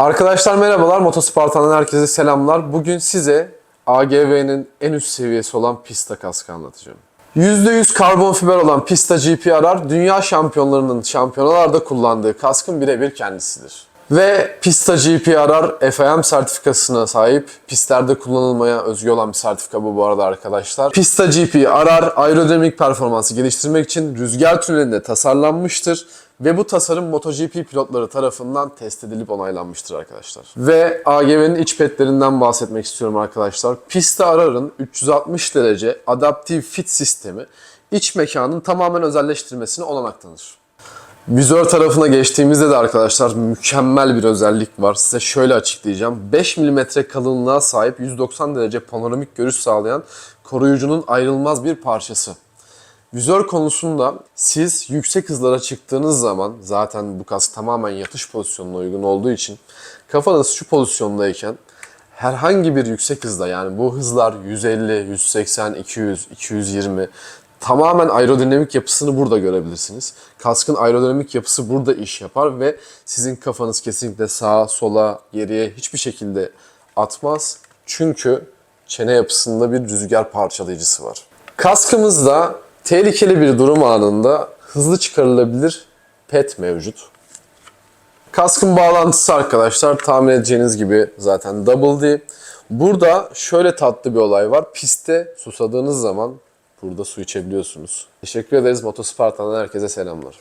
Arkadaşlar merhabalar, Motospartan'dan herkese selamlar. Bugün size AGV'nin en üst seviyesi olan Pista kaskı anlatacağım. %100 karbon fiber olan Pista GPRR, dünya şampiyonlarının şampiyonalarda kullandığı kaskın birebir kendisidir. Ve Pista GPRR FIM sertifikasına sahip, pistlerde kullanılmaya özgü olan bir sertifika bu bu arada arkadaşlar. Pista GPRR aerodinamik performansı geliştirmek için rüzgar tünelinde tasarlanmıştır ve bu tasarım MotoGP pilotları tarafından test edilip onaylanmıştır arkadaşlar. Ve AGV'nin iç petlerinden bahsetmek istiyorum arkadaşlar. Pista RR'ın 360 derece adaptive fit sistemi iç mekanın tamamen özelleştirmesine olanak tanır. Vizör tarafına geçtiğimizde de arkadaşlar mükemmel bir özellik var. Size şöyle açıklayacağım. 5 mm kalınlığa sahip 190 derece panoramik görüş sağlayan koruyucunun ayrılmaz bir parçası. Vizör konusunda siz yüksek hızlara çıktığınız zaman zaten bu kask tamamen yatış pozisyonuna uygun olduğu için kafanız şu pozisyondayken herhangi bir yüksek hızda yani bu hızlar 150, 180, 200, 220 tamamen aerodinamik yapısını burada görebilirsiniz. Kaskın aerodinamik yapısı burada iş yapar ve sizin kafanız kesinlikle sağa, sola, geriye hiçbir şekilde atmaz. Çünkü çene yapısında bir rüzgar parçalayıcısı var. Kaskımızda tehlikeli bir durum anında hızlı çıkarılabilir pet mevcut. Kaskın bağlantısı arkadaşlar tahmin edeceğiniz gibi zaten double D. Burada şöyle tatlı bir olay var. Piste susadığınız zaman burada su içebiliyorsunuz. Teşekkür ederiz. Motospartan'dan herkese selamlar.